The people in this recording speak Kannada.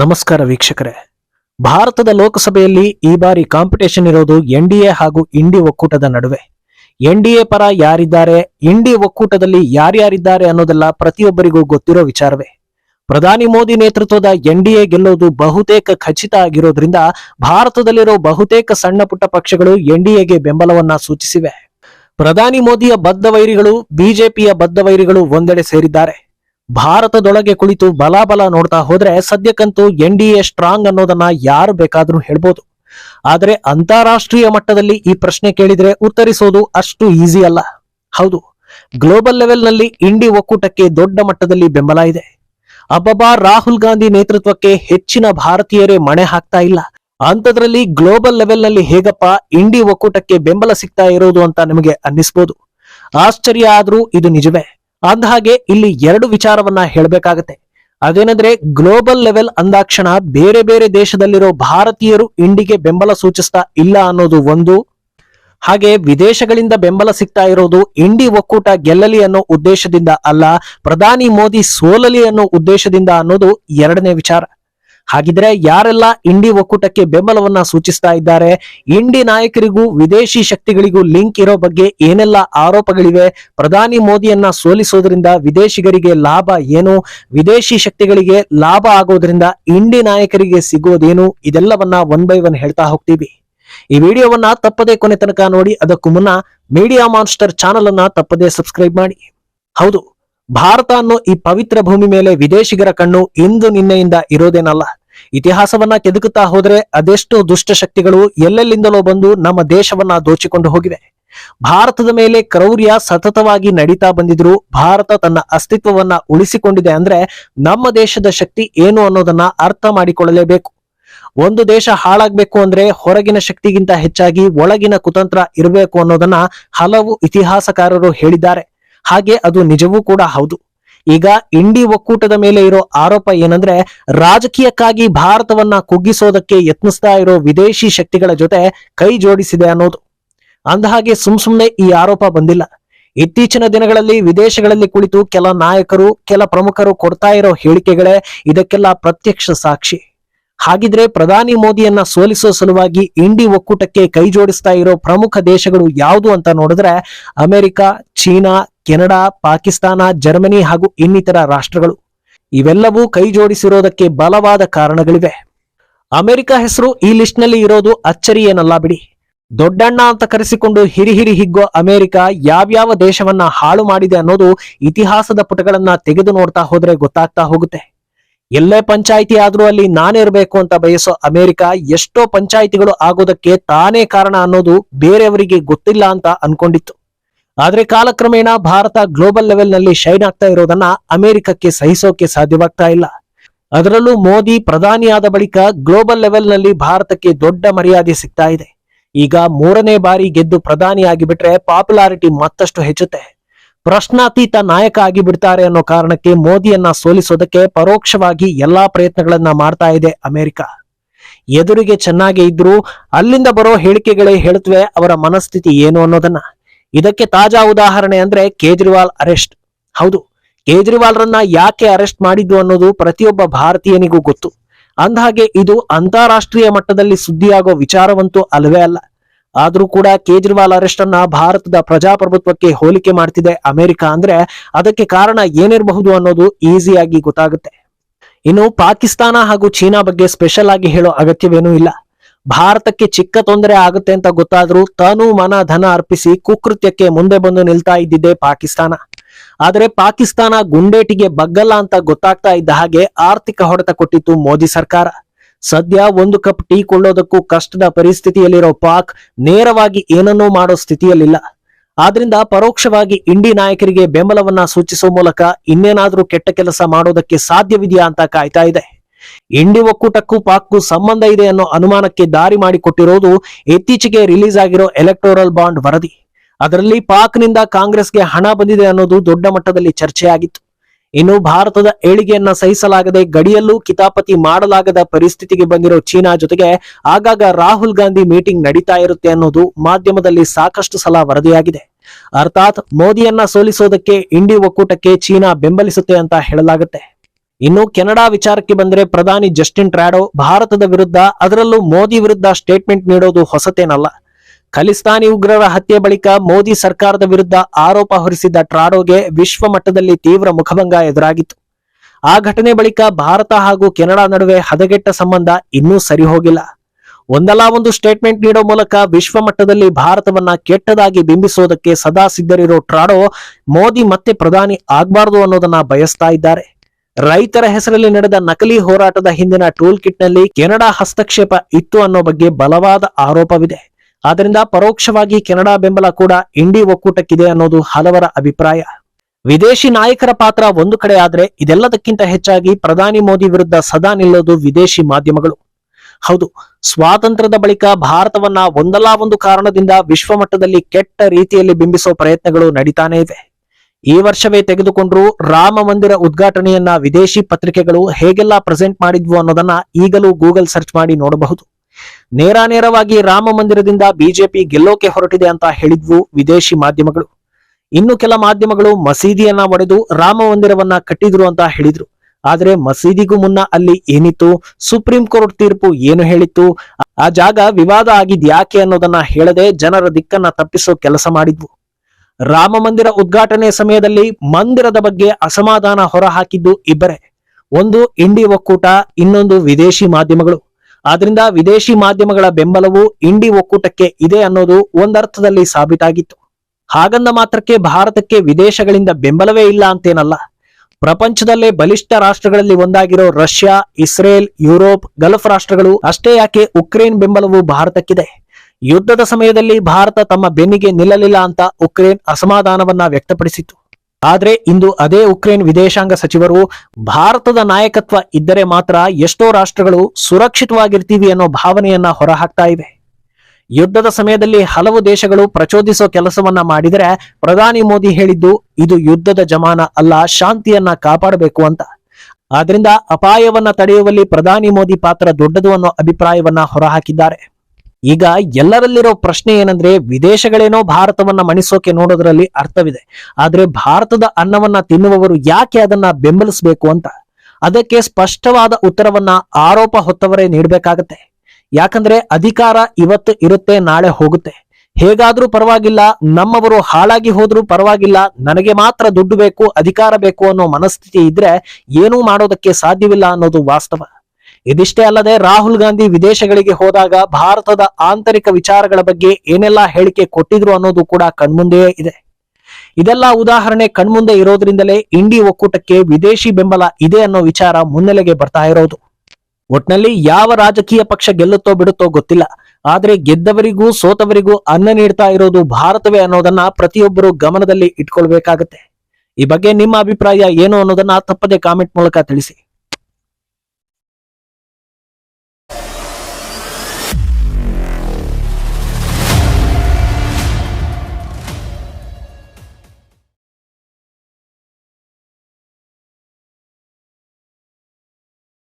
ನಮಸ್ಕಾರ ವೀಕ್ಷಕರೇ. ಭಾರತದ ಲೋಕಸಭೆಯಲ್ಲಿ ಈ ಬಾರಿ ಕಾಂಪಿಟೇಷನ್ ಇರೋದು ಎನ್ ಡಿ ಹಾಗೂ ಇಂಡಿ ಒಕ್ಕೂಟದ ನಡುವೆ. ಎನ್ ಡಿ ಎ ಪರ ಯಾರಿದ್ದಾರೆ, ಇಂಡಿ ಒಕ್ಕೂಟದಲ್ಲಿ ಯಾರ್ಯಾರಿದ್ದಾರೆ ಅನ್ನೋದೆಲ್ಲ ಪ್ರತಿಯೊಬ್ಬರಿಗೂ ಗೊತ್ತಿರೋ ವಿಚಾರವೇ. ಪ್ರಧಾನಿ ಮೋದಿ ನೇತೃತ್ವದ ಎನ್ ಡಿ ಗೆಲ್ಲೋದು ಬಹುತೇಕ ಖಚಿತ ಆಗಿರೋದ್ರಿಂದ ಭಾರತದಲ್ಲಿರೋ ಬಹುತೇಕ ಸಣ್ಣ ಪುಟ್ಟ ಪಕ್ಷಗಳು ಎನ್ ಡಿ ಬೆಂಬಲವನ್ನ ಸೂಚಿಸಿವೆ. ಪ್ರಧಾನಿ ಮೋದಿಯ ಬದ್ಧ ವೈರಿಗಳು ಬಿಜೆಪಿಯ ಬದ್ಧ ವೈರಿಗಳು ಒಂದೆಡೆ ಸೇರಿದ್ದಾರೆ. ಭಾರತದೊಳಗೆ ಕುಳಿತು ಬಲಾಬಲ ನೋಡ್ತಾ ಹೋದ್ರೆ ಸದ್ಯಕ್ಕಂತೂ ಎನ್ ಡಿ ಎ ಸ್ಟ್ರಾಂಗ್ ಅನ್ನೋದನ್ನ ಯಾರು ಬೇಕಾದ್ರೂ ಹೇಳ್ಬೋದು. ಆದ್ರೆ ಅಂತಾರಾಷ್ಟ್ರೀಯ ಮಟ್ಟದಲ್ಲಿ ಈ ಪ್ರಶ್ನೆ ಕೇಳಿದ್ರೆ ಉತ್ತರಿಸೋದು ಅಷ್ಟು ಈಸಿ ಅಲ್ಲ. ಹೌದು, ಗ್ಲೋಬಲ್ ಲೆವೆಲ್ನಲ್ಲಿ ಇಂಡಿ ಒಕ್ಕೂಟಕ್ಕೆ ದೊಡ್ಡ ಮಟ್ಟದಲ್ಲಿ ಬೆಂಬಲ ಇದೆ. ಅಬ್ಬಬ್ಬಾ, ರಾಹುಲ್ ಗಾಂಧಿ ನೇತೃತ್ವಕ್ಕೆ ಹೆಚ್ಚಿನ ಭಾರತೀಯರೇ ಮಣೆ ಹಾಕ್ತಾ ಇಲ್ಲ. ಅಂಥದ್ರಲ್ಲಿ ಗ್ಲೋಬಲ್ ಲೆವೆಲ್ನಲ್ಲಿ ಹೇಗಪ್ಪ ಇಂಡಿ ಒಕ್ಕೂಟಕ್ಕೆ ಬೆಂಬಲ ಸಿಗ್ತಾ ಇರೋದು ಅಂತ ನಿಮಗೆ ಅನ್ನಿಸ್ಬೋದು. ಆಶ್ಚರ್ಯ ಆದ್ರೂ ಇದು ನಿಜವೇ. ಅಂದಹಾಗೆ ಇಲ್ಲಿ ಎರಡು ವಿಚಾರವನ್ನ ಹೇಳಬೇಕಾಗತ್ತೆ. ಅದೇನಂದ್ರೆ ಗ್ಲೋಬಲ್ ಲೆವೆಲ್ ಅಂದಾಕ್ಷಣ ಬೇರೆ ಬೇರೆ ದೇಶದಲ್ಲಿರೋ ಭಾರತೀಯರು ಇಂಡಿಗೆ ಬೆಂಬಲ ಸೂಚಿಸ್ತಾ ಇಲ್ಲ ಅನ್ನೋದು ಒಂದು. ಹಾಗೆ ವಿದೇಶಗಳಿಂದ ಬೆಂಬಲ ಸಿಗ್ತಾ ಇರೋದು ಇಂಡಿ ಒಕ್ಕೂಟ ಗೆಲ್ಲಲಿ ಅನ್ನೋ ಉದ್ದೇಶದಿಂದ ಅಲ್ಲ, ಪ್ರಧಾನಿ ಮೋದಿ ಸೋಲಲಿ ಅನ್ನೋ ಉದ್ದೇಶದಿಂದ ಅನ್ನೋದು ಎರಡನೇ ವಿಚಾರ. ಹಾಗಿದ್ರೆ ಯಾರೆಲ್ಲ ಇಂಡಿ ಒಕ್ಕೂಟಕ್ಕೆ ಬೆಂಬಲವನ್ನ ಸೂಚಿಸ್ತಾ ಇದ್ದಾರೆ, ಇಂಡಿ ನಾಯಕರಿಗೂ ವಿದೇಶಿ ಶಕ್ತಿಗಳಿಗೂ ಲಿಂಕ್ ಇರೋ ಬಗ್ಗೆ ಏನೆಲ್ಲ ಆರೋಪಗಳಿವೆ, ಪ್ರಧಾನಿ ಮೋದಿಯನ್ನ ಸೋಲಿಸೋದ್ರಿಂದ ವಿದೇಶಿಗರಿಗೆ ಲಾಭ ಏನು, ವಿದೇಶಿ ಶಕ್ತಿಗಳಿಗೆ ಲಾಭ ಆಗೋದ್ರಿಂದ ಇಂಡಿ ನಾಯಕರಿಗೆ ಸಿಗೋದೇನು, ಇದೆಲ್ಲವನ್ನ ಒನ್ ಬೈ ಒನ್ ಹೇಳ್ತಾ ಹೋಗ್ತೀವಿ. ಈ ವಿಡಿಯೋವನ್ನ ತಪ್ಪದೇ ಕೊನೆ ತನಕ ನೋಡಿ, ಅದಕ್ಕೂ ಮುನ್ನ ಮೀಡಿಯಾ ಮಾನ್ಸ್ಟರ್ ಚಾನಲ್ ಅನ್ನ ತಪ್ಪದೇ ಸಬ್ಸ್ಕ್ರೈಬ್ ಮಾಡಿ. ಹೌದು, ಭಾರತ ಅನ್ನೋ ಈ ಪವಿತ್ರ ಭೂಮಿ ಮೇಲೆ ವಿದೇಶಿಗರ ಕಣ್ಣು ಇಂದು ನಿನ್ನೆಯಿಂದ ಇರೋದೇನಲ್ಲ. ಇತಿಹಾಸವನ್ನ ಕೆದಕುತ್ತಾ ಹೋದ್ರೆ ಅದೆಷ್ಟು ದುಷ್ಟ ಶಕ್ತಿಗಳು ಎಲ್ಲೆಲ್ಲಿಂದಲೋ ಬಂದು ನಮ್ಮ ದೇಶವನ್ನ ದೋಚಿಕೊಂಡು ಹೋಗಿವೆ. ಭಾರತದ ಮೇಲೆ ಕ್ರೌರ್ಯ ಸತತವಾಗಿ ನಡೀತಾ ಬಂದಿದ್ರು ಭಾರತ ತನ್ನ ಅಸ್ತಿತ್ವವನ್ನ ಉಳಿಸಿಕೊಂಡಿದೆ ಅಂದ್ರೆ ನಮ್ಮ ದೇಶದ ಶಕ್ತಿ ಏನು ಅನ್ನೋದನ್ನ ಅರ್ಥ ಮಾಡಿಕೊಳ್ಳಲೇಬೇಕು. ಒಂದು ದೇಶ ಹಾಳಾಗ್ಬೇಕು ಅಂದ್ರೆ ಹೊರಗಿನ ಶಕ್ತಿಗಿಂತ ಹೆಚ್ಚಾಗಿ ಒಳಗಿನ ಕುತಂತ್ರ ಇರಬೇಕು ಅನ್ನೋದನ್ನ ಹಲವು ಇತಿಹಾಸಕಾರರು ಹೇಳಿದ್ದಾರೆ. ಹಾಗೆ ಅದು ನಿಜವೂ ಕೂಡ ಹೌದು. ಈಗ ಇಂಡಿ ಒಕ್ಕೂಟದ ಮೇಲೆ ಇರೋ ಆರೋಪ ಏನಂದ್ರೆ ರಾಜಕೀಯಕ್ಕಾಗಿ ಭಾರತವನ್ನ ಕುಗ್ಗಿಸೋದಕ್ಕೆ ಯತ್ನಿಸ್ತಾ ಇರೋ ವಿದೇಶಿ ಶಕ್ತಿಗಳ ಜೊತೆ ಕೈ ಜೋಡಿಸಿದೆ ಅನ್ನೋದು. ಅಂದಹಾಗೆ ಸುಮ್ ಸುಮ್ನೆ ಈ ಆರೋಪ ಬಂದಿಲ್ಲ. ಇತ್ತೀಚಿನ ದಿನಗಳಲ್ಲಿ ವಿದೇಶಗಳಲ್ಲಿ ಕುಳಿತು ಕೆಲ ನಾಯಕರು, ಕೆಲ ಪ್ರಮುಖರು ಕೊಡ್ತಾ ಇರೋ ಹೇಳಿಕೆಗಳೇ ಇದಕ್ಕೆಲ್ಲ ಪ್ರತ್ಯಕ್ಷ ಸಾಕ್ಷಿ. ಹಾಗಿದ್ರೆ ಪ್ರಧಾನಿ ಮೋದಿಯನ್ನ ಸೋಲಿಸೋ ಸಲುವಾಗಿ ಇಂಡಿ ಒಕ್ಕೂಟಕ್ಕೆ ಕೈ ಜೋಡಿಸ್ತಾ ಇರೋ ಪ್ರಮುಖ ದೇಶಗಳು ಯಾವುದು ಅಂತ ನೋಡಿದ್ರೆ America, China Canada, Pakistan, Germany ಹಾಗೂ ಇನ್ನಿತರ ರಾಷ್ಟ್ರಗಳು. ಇವೆಲ್ಲವೂ ಕೈ ಜೋಡಿಸಿರೋದಕ್ಕೆ ಬಲವಾದ ಕಾರಣಗಳಿವೆ. ಅಮೆರಿಕ ಹೆಸರು ಈ ಲಿಸ್ಟ್ನಲ್ಲಿ ಇರೋದು ಅಚ್ಚರಿ ಏನಲ್ಲ ಬಿಡಿ. ದೊಡ್ಡಣ್ಣ ಅಂತ ಕರೆಸಿಕೊಂಡು ಹಿರಿ ಹಿರಿ ಹಿಗ್ಗೋ ಅಮೆರಿಕ ಯಾವ್ಯಾವ ದೇಶವನ್ನ ಹಾಳು ಮಾಡಿದೆ ಅನ್ನೋದು ಇತಿಹಾಸದ ಪುಟಗಳನ್ನ ತೆಗೆದು ನೋಡ್ತಾ ಹೋದ್ರೆ ಗೊತ್ತಾಗ್ತಾ ಹೋಗುತ್ತೆ. ಎಲ್ಲೇ ಪಂಚಾಯಿತಿ ಆದ್ರೂ ಅಲ್ಲಿ ನಾನೇ ಇರಬೇಕು ಅಂತ ಬಯಸೋ ಅಮೆರಿಕ ಎಷ್ಟೋ ಪಂಚಾಯಿತಿಗಳು ಆಗೋದಕ್ಕೆ ತಾನೇ ಕಾರಣ ಅನ್ನೋದು ಬೇರೆಯವರಿಗೆ ಗೊತ್ತಿಲ್ಲ ಅಂತ ಅನ್ಕೊಂಡಿತ್ತು. ಆದ್ರೆ ಕಾಲಕ್ರಮೇಣ ಭಾರತ ಗ್ಲೋಬಲ್ ಲೆವೆಲ್ನಲ್ಲಿ ಶೈನ್ ಆಗ್ತಾ ಇರೋದನ್ನ ಅಮೆರಿಕಕ್ಕೆ ಸಹಿಸೋಕೆ ಸಾಧ್ಯವಾಗ್ತಾ ಇಲ್ಲ. ಅದರಲ್ಲೂ ಮೋದಿ ಪ್ರಧಾನಿಯಾದ ಬಳಿಕ ಗ್ಲೋಬಲ್ ಲೆವೆಲ್ನಲ್ಲಿ ಭಾರತಕ್ಕೆ ದೊಡ್ಡ ಮರ್ಯಾದೆ ಸಿಗ್ತಾ ಇದೆ. ಈಗ ಮೂರನೇ ಬಾರಿ ಗೆದ್ದು ಪ್ರಧಾನಿ ಆಗಿಬಿಟ್ರೆ ಪಾಪ್ಯುಲಾರಿಟಿ ಮತ್ತಷ್ಟು ಹೆಚ್ಚುತ್ತೆ. ಪ್ರಶ್ನಾತೀತ ನಾಯಕ ಆಗಿಬಿಡ್ತಾರೆ ಅನ್ನೋ ಕಾರಣಕ್ಕೆ ಮೋದಿಯನ್ನ ಸೋಲಿಸೋದಕ್ಕೆ ಪರೋಕ್ಷವಾಗಿ ಎಲ್ಲಾ ಪ್ರಯತ್ನಗಳನ್ನ ಮಾಡ್ತಾ ಇದೆ ಅಮೆರಿಕ. ಎದುರಿಗೆ ಚೆನ್ನಾಗಿ ಇದ್ರೂ ಅಲ್ಲಿಂದ ಬರೋ ಹೇಳಿಕೆಗಳೇ ಹೇಳುತ್ತವೆ ಅವರ ಮನಸ್ಥಿತಿ ಏನು ಅನ್ನೋದನ್ನ. ಇದಕ್ಕೆ ತಾಜಾ ಉದಾಹರಣೆ ಅಂದ್ರೆ ಕೇಜ್ರಿವಾಲ್ ಅರೆಸ್ಟ್. ಹೌದು, ಕೇಜ್ರಿವಾಲ್ರನ್ನ ಯಾಕೆ ಅರೆಸ್ಟ್ ಮಾಡಿದ್ದು ಅನ್ನೋದು ಪ್ರತಿಯೊಬ್ಬ ಭಾರತೀಯನಿಗೂ ಗೊತ್ತು. ಅಂದಹಾಗೆ ಇದು ಅಂತಾರಾಷ್ಟ್ರೀಯ ಮಟ್ಟದಲ್ಲಿ ಸುದ್ದಿಯಾಗೋ ವಿಚಾರವಂತೂ ಅಲ್ಲವೇ ಅಲ್ಲ. ಆದ್ರೂ ಕೂಡ ಕೇಜ್ರಿವಾಲ್ ಅರೆಸ್ಟ್ ಅನ್ನ ಭಾರತದ ಪ್ರಜಾಪ್ರಭುತ್ವಕ್ಕೆ ಹೋಲಿಕೆ ಮಾಡ್ತಿದೆ ಅಮೆರಿಕ ಅಂದ್ರೆ ಅದಕ್ಕೆ ಕಾರಣ ಏನಿರಬಹುದು ಅನ್ನೋದು ಈಸಿಯಾಗಿ ಗೊತ್ತಾಗುತ್ತೆ. ಇನ್ನು ಪಾಕಿಸ್ತಾನ ಹಾಗೂ ಚೀನಾ ಬಗ್ಗೆ ಸ್ಪೆಷಲ್ ಆಗಿ ಹೇಳೋ ಅಗತ್ಯವೇನೂ ಇಲ್ಲ. ಭಾರತಕ್ಕೆ ಚಿಕ್ಕ ತೊಂದರೆ ಆಗುತ್ತೆ ಅಂತ ಗೊತ್ತಾದ್ರೂ ತನು ಮನ ಧನ ಅರ್ಪಿಸಿ ಕುಕೃತ್ಯಕ್ಕೆ ಮುಂದೆ ಬಂದು ನಿಲ್ತಾ ಇದ್ದಿದ್ದೆ ಪಾಕಿಸ್ತಾನ. ಆದರೆ ಪಾಕಿಸ್ತಾನ ಗುಂಡೇಟಿಗೆ ಬಗ್ಗಲ್ಲ ಅಂತ ಗೊತ್ತಾಗ್ತಾ ಇದ್ದ ಹಾಗೆ ಆರ್ಥಿಕ ಹೊಡೆತ ಕೊಟ್ಟಿತ್ತು ಮೋದಿ ಸರ್ಕಾರ. ಸದ್ಯ ಒಂದು ಕಪ್ ಟೀ ಕೊಳ್ಳೋದಕ್ಕೂ ಕಷ್ಟದ ಪರಿಸ್ಥಿತಿಯಲ್ಲಿರೋ ಪಾಕ್ ನೇರವಾಗಿ ಏನನ್ನೂ ಮಾಡೋ ಸ್ಥಿತಿಯಲ್ಲಿಲ್ಲ. ಆದ್ರಿಂದ ಪರೋಕ್ಷವಾಗಿ ಇಂಡಿ ನಾಯಕರಿಗೆ ಬೆಂಬಲವನ್ನ ಸೂಚಿಸುವ ಮೂಲಕ ಇನ್ನೇನಾದ್ರೂ ಕೆಟ್ಟ ಕೆಲಸ ಮಾಡೋದಕ್ಕೆ ಸಾಧ್ಯವಿದೆಯಾ ಅಂತ ಕಾಯ್ತಾ ಇದೆ. ಇಂಡಿ ಒಕ್ಕೂಟಕ್ಕೂ ಪಾಕ್ಗೂ ಸಂಬಂಧ ಇದೆ ಅನ್ನೋ ಅನುಮಾನಕ್ಕೆ ದಾರಿ ಮಾಡಿಕೊಟ್ಟಿರೋದು ಇತ್ತೀಚೆಗೆ ರಿಲೀಸ್ ಆಗಿರೋ ಎಲೆಕ್ಟೋರಲ್ ಬಾಂಡ್ ವರದಿ. ಅದರಲ್ಲಿ ಪಾಕ್ನಿಂದ ಕಾಂಗ್ರೆಸ್ಗೆ ಹಣ ಬಂದಿದೆ ಅನ್ನೋದು ದೊಡ್ಡ ಮಟ್ಟದಲ್ಲಿ ಚರ್ಚೆಯಾಗಿತ್ತು. ಇನ್ನು ಭಾರತದ ಏಳಿಗೆಯನ್ನ ಸಹಿಸಲಾಗದೆ ಗಡಿಯಲ್ಲೂ ಕಿತಾಪತಿ ಮಾಡಲಾಗದ ಪರಿಸ್ಥಿತಿಗೆ ಬಂದಿರೋ ಚೀನಾ ಜೊತೆಗೆ ಆಗಾಗ ರಾಹುಲ್ ಗಾಂಧಿ ಮೀಟಿಂಗ್ ನಡೀತಾ ಇರುತ್ತೆ ಅನ್ನೋದು ಮಾಧ್ಯಮದಲ್ಲಿ ಸಾಕಷ್ಟು ಸಲ ವರದಿಯಾಗಿದೆ. ಅರ್ಥಾತ್ ಮೋದಿಯನ್ನ ಸೋಲಿಸೋದಕ್ಕೆ ಇಂಡಿ ಒಕ್ಕೂಟಕ್ಕೆ ಚೀನಾ ಬೆಂಬಲಿಸುತ್ತೆ ಅಂತ ಹೇಳಲಾಗುತ್ತೆ. ಇನ್ನು ಕೆನಡಾ ವಿಚಾರಕ್ಕೆ ಬಂದರೆ ಪ್ರಧಾನಿ ಜಸ್ಟಿನ್ ಟ್ರಾಡೋ ಭಾರತದ ವಿರುದ್ಧ, ಅದರಲ್ಲೂ ಮೋದಿ ವಿರುದ್ಧ ಸ್ಟೇಟ್ಮೆಂಟ್ ನೀಡೋದು ಹೊಸತೇನಲ್ಲ. ಖಲಿಸ್ತಾನಿ ಉಗ್ರರ ಹತ್ಯೆ ಬಳಿಕ ಮೋದಿ ಸರ್ಕಾರದ ವಿರುದ್ಧ ಆರೋಪ ಹೊರಿಸಿದ್ದ ಟ್ರಾಡೋಗೆ ವಿಶ್ವ ಮಟ್ಟದಲ್ಲಿ ತೀವ್ರ ಮುಖಭಂಗ ಎದುರಾಗಿತ್ತು. ಆ ಘಟನೆ ಬಳಿಕ ಭಾರತ ಹಾಗೂ ಕೆನಡಾ ನಡುವೆ ಹದಗೆಟ್ಟ ಸಂಬಂಧ ಇನ್ನೂ ಸರಿ ಹೋಗಿಲ್ಲ. ಒಂದಲ್ಲ ಒಂದು ಸ್ಟೇಟ್ಮೆಂಟ್ ನೀಡೋ ಮೂಲಕ ವಿಶ್ವ ಮಟ್ಟದಲ್ಲಿ ಭಾರತವನ್ನ ಕೆಟ್ಟದಾಗಿ ಬಿಂಬಿಸೋದಕ್ಕೆ ಸದಾ ಸಿದ್ಧರಿರೋ ಟ್ರಾಡೋ ಮೋದಿ ಮತ್ತೆ ಪ್ರಧಾನಿ ಆಗ್ಬಾರ್ದು ಅನ್ನೋದನ್ನ ಬಯಸ್ತಾ ಇದ್ದಾರೆ. ರೈತರ ಹೆಸರಲ್ಲಿ ನಡೆದ ನಕಲಿ ಹೋರಾಟದ ಹಿಂದಿನ ಟೂಲ್ ಕಿಟ್ನಲ್ಲಿ ಕೆನಡಾ ಹಸ್ತಕ್ಷೇಪ ಇತ್ತು ಅನ್ನೋ ಬಗ್ಗೆ ಬಲವಾದ ಆರೋಪವಿದೆ. ಆದ್ದರಿಂದ ಪರೋಕ್ಷವಾಗಿ ಕೆನಡಾ ಬೆಂಬಲ ಕೂಡ ಇಂಡಿ ಒಕ್ಕೂಟಕ್ಕಿದೆ ಅನ್ನೋದು ಹಲವರ ಅಭಿಪ್ರಾಯ. ವಿದೇಶಿ ನಾಯಕರ ಪಾತ್ರ ಒಂದು ಕಡೆ ಆದ್ರೆ ಇದೆಲ್ಲದಕ್ಕಿಂತ ಹೆಚ್ಚಾಗಿ ಪ್ರಧಾನಿ ಮೋದಿ ವಿರುದ್ಧ ಸದಾ ನಿಲ್ಲೋದು ವಿದೇಶಿ ಮಾಧ್ಯಮಗಳು. ಹೌದು, ಸ್ವಾತಂತ್ರ್ಯದ ಬಳಿಕ ಭಾರತವನ್ನ ಒಂದಲ್ಲ ಒಂದು ಕಾರಣದಿಂದ ವಿಶ್ವಮಟ್ಟದಲ್ಲಿ ಕೆಟ್ಟ ರೀತಿಯಲ್ಲಿ ಬಿಂಬಿಸೋ ಪ್ರಯತ್ನಗಳು ನಡೀತಾನೇ ಇವೆ. ಈ ವರ್ಷವೇ ತೆಗೆದುಕೊಂಡ್ರು ರಾಮ ಮಂದಿರ ಉದ್ಘಾಟನೆಯನ್ನ ವಿದೇಶಿ ಪತ್ರಿಕೆಗಳು ಹೇಗೆಲ್ಲ ಪ್ರೆಸೆಂಟ್ ಮಾಡಿದ್ವು ಅನ್ನೋದನ್ನ ಈಗಲೂ ಗೂಗಲ್ ಸರ್ಚ್ ಮಾಡಿ ನೋಡಬಹುದು. ನೇರಾನೇರವಾಗಿ ರಾಮ ಮಂದಿರದಿಂದ ಬಿಜೆಪಿ ಗೆಲ್ಲೋಕೆ ಹೊರಟಿದೆ ಅಂತ ಹೇಳಿದ್ವು ವಿದೇಶಿ ಮಾಧ್ಯಮಗಳು. ಇನ್ನು ಕೆಲ ಮಾಧ್ಯಮಗಳು ಮಸೀದಿಯನ್ನ ಒಡೆದು ರಾಮ ಮಂದಿರವನ್ನ ಕಟ್ಟಿದ್ರು ಅಂತ ಹೇಳಿದ್ರು. ಆದ್ರೆ ಮಸೀದಿಗೂ ಮುನ್ನ ಅಲ್ಲಿ ಏನಿತ್ತು? ಸುಪ್ರೀಂ ಕೋರ್ಟ್ ತೀರ್ಪು ಏನು ಹೇಳಿತ್ತು? ಆ ಜಾಗ ವಿವಾದ ಆಗಿದ್ಯಾಕೆ ಅನ್ನೋದನ್ನ ಹೇಳದೆ ಜನರ ದಿಕ್ಕನ್ನ ತಪ್ಪಿಸೋ ಕೆಲಸ ಮಾಡಿದ್ವು. ರಾಮ ಮಂದಿರ ಉದ್ಘಾಟನೆ ಸಮಯದಲ್ಲಿ ಮಂದಿರದ ಬಗ್ಗೆ ಅಸಮಾಧಾನ ಹೊರಹಾಕಿದ್ದು ಇಬ್ಬರೇ. ಒಂದು ಇಂಡಿ ಒಕ್ಕೂಟ, ಇನ್ನೊಂದು ವಿದೇಶಿ ಮಾಧ್ಯಮಗಳು. ಆದ್ರಿಂದ ವಿದೇಶಿ ಮಾಧ್ಯಮಗಳ ಬೆಂಬಲವು ಇಂಡಿ ಒಕ್ಕೂಟಕ್ಕೆ ಇದೆ ಅನ್ನೋದು ಒಂದರ್ಥದಲ್ಲಿ ಸಾಬೀತಾಗಿತ್ತು. ಹಾಗಂದ ಮಾತ್ರಕ್ಕೆ ಭಾರತಕ್ಕೆ ವಿದೇಶಗಳಿಂದ ಬೆಂಬಲವೇ ಇಲ್ಲ ಅಂತೇನಲ್ಲ. ಪ್ರಪಂಚದಲ್ಲೇ ಬಲಿಷ್ಠ ರಾಷ್ಟ್ರಗಳಲ್ಲಿ ಒಂದಾಗಿರೋ ರಷ್ಯಾ, ಇಸ್ರೇಲ್, ಯುರೋಪ್, ಗಲ್ಫ್ ರಾಷ್ಟ್ರಗಳು ಅಷ್ಟೇ ಯಾಕೆ ಉಕ್ರೇನ್ ಬೆಂಬಲವು ಭಾರತಕ್ಕಿದೆ. ಯುದ್ಧದ ಸಮಯದಲ್ಲಿ ಭಾರತ ತಮ್ಮ ಬೆನ್ನಿಗೆ ನಿಲ್ಲಲಿಲ್ಲ ಅಂತ ಉಕ್ರೇನ್ ಅಸಮಾಧಾನವನ್ನ ವ್ಯಕ್ತಪಡಿಸಿತು ಆದ್ರೆ ಇಂದು ಅದೇ ಉಕ್ರೇನ್ ವಿದೇಶಾಂಗ ಸಚಿವರು ಭಾರತದ ನಾಯಕತ್ವ ಇದ್ದರೆ ಮಾತ್ರ ಎಷ್ಟೋ ರಾಷ್ಟ್ರಗಳು ಸುರಕ್ಷಿತವಾಗಿರ್ತೀವಿ ಅನ್ನೋ ಭಾವನೆಯನ್ನ ಹೊರಹಾಕ್ತಾ ಇವೆ. ಯುದ್ಧದ ಸಮಯದಲ್ಲಿ ಹಲವು ದೇಶಗಳು ಪ್ರಚೋದಿಸೋ ಕೆಲಸವನ್ನ ಮಾಡಿದರೆ ಪ್ರಧಾನಿ ಮೋದಿ ಹೇಳಿದ್ದು ಇದು ಯುದ್ಧದ ಜಮಾನ ಅಲ್ಲ, ಶಾಂತಿಯನ್ನ ಕಾಪಾಡಬೇಕು ಅಂತ. ಆದ್ರಿಂದ ಅಪಾಯವನ್ನ ತಡೆಯುವಲ್ಲಿ ಪ್ರಧಾನಿ ಮೋದಿ ಪಾತ್ರ ದೊಡ್ಡದು ಅನ್ನೋ ಅಭಿಪ್ರಾಯವನ್ನ ಹೊರಹಾಕಿದ್ದಾರೆ. ಈಗ ಎಲ್ಲರಲ್ಲಿರೋ ಪ್ರಶ್ನೆ ಏನಂದ್ರೆ ವಿದೇಶಗಳೇನೋ ಭಾರತವನ್ನ ಮಣಿಸೋಕೆ ನೋಡೋದ್ರಲ್ಲಿ ಅರ್ಥವಿದೆ. ಆದ್ರೆ ಭಾರತದ ಅನ್ನವನ್ನ ತಿನ್ನುವವರು ಯಾಕೆ ಅದನ್ನ ಬೆಂಬಲಿಸಬೇಕು ಅಂತ? ಅದಕ್ಕೆ ಸ್ಪಷ್ಟವಾದ ಉತ್ತರವನ್ನ ಆರೋಪ ಹೊತ್ತವರೇ ನೀಡಬೇಕಾಗತ್ತೆ. ಯಾಕಂದ್ರೆ ಅಧಿಕಾರ ಇವತ್ತು ಇರುತ್ತೆ, ನಾಳೆ ಹೋಗುತ್ತೆ. ಹೇಗಾದ್ರೂ ಪರವಾಗಿಲ್ಲ, ನಮ್ಮವರು ಹಾಳಾಗಿ ಹೋದ್ರೂ ಪರವಾಗಿಲ್ಲ, ನನಗೆ ಮಾತ್ರ ದುಡ್ಡು ಬೇಕು, ಅಧಿಕಾರ ಬೇಕು ಅನ್ನೋ ಮನಸ್ಥಿತಿ ಇದ್ರೆ ಏನೂ ಮಾಡೋದಕ್ಕೆ ಸಾಧ್ಯವಿಲ್ಲ ಅನ್ನೋದು ವಾಸ್ತವ. ಇದಿಷ್ಟೇ ಅಲ್ಲದೆ ರಾಹುಲ್ ಗಾಂಧಿ ವಿದೇಶಗಳಿಗೆ ಹೋದಾಗ ಭಾರತದ ಆಂತರಿಕ ವಿಚಾರಗಳ ಬಗ್ಗೆ ಏನೆಲ್ಲಾ ಹೇಳಿಕೆ ಕೊಟ್ಟಿದ್ರು ಅನ್ನೋದು ಕೂಡ ಕಣ್ಮುಂದೆಯೇ ಇದೆ. ಇದೆಲ್ಲ ಉದಾಹರಣೆ ಕಣ್ಮುಂದೆ ಇರೋದ್ರಿಂದಲೇ ಇಂಡಿ ಒಕ್ಕೂಟಕ್ಕೆ ವಿದೇಶಿ ಬೆಂಬಲ ಇದೆ ಅನ್ನೋ ವಿಚಾರ ಮುನ್ನೆಲೆಗೆ ಬರ್ತಾ ಇರೋದು. ಒಟ್ನಲ್ಲಿ ಯಾವ ರಾಜಕೀಯ ಪಕ್ಷ ಗೆಲ್ಲುತ್ತೋ ಬಿಡುತ್ತೋ ಗೊತ್ತಿಲ್ಲ. ಆದ್ರೆ ಗೆದ್ದವರಿಗೂ ಸೋತವರಿಗೂ ಅನ್ನ ನೀಡ್ತಾ ಇರೋದು ಭಾರತವೇ ಅನ್ನೋದನ್ನ ಪ್ರತಿಯೊಬ್ಬರು ಗಮನದಲ್ಲಿ ಇಟ್ಕೊಳ್ಬೇಕಾಗತ್ತೆ. ಈ ಬಗ್ಗೆ ನಿಮ್ಮ ಅಭಿಪ್ರಾಯ ಏನು ಅನ್ನೋದನ್ನ ತಪ್ಪದೆ ಕಾಮೆಂಟ್ ಮೂಲಕ ತಿಳಿಸಿ.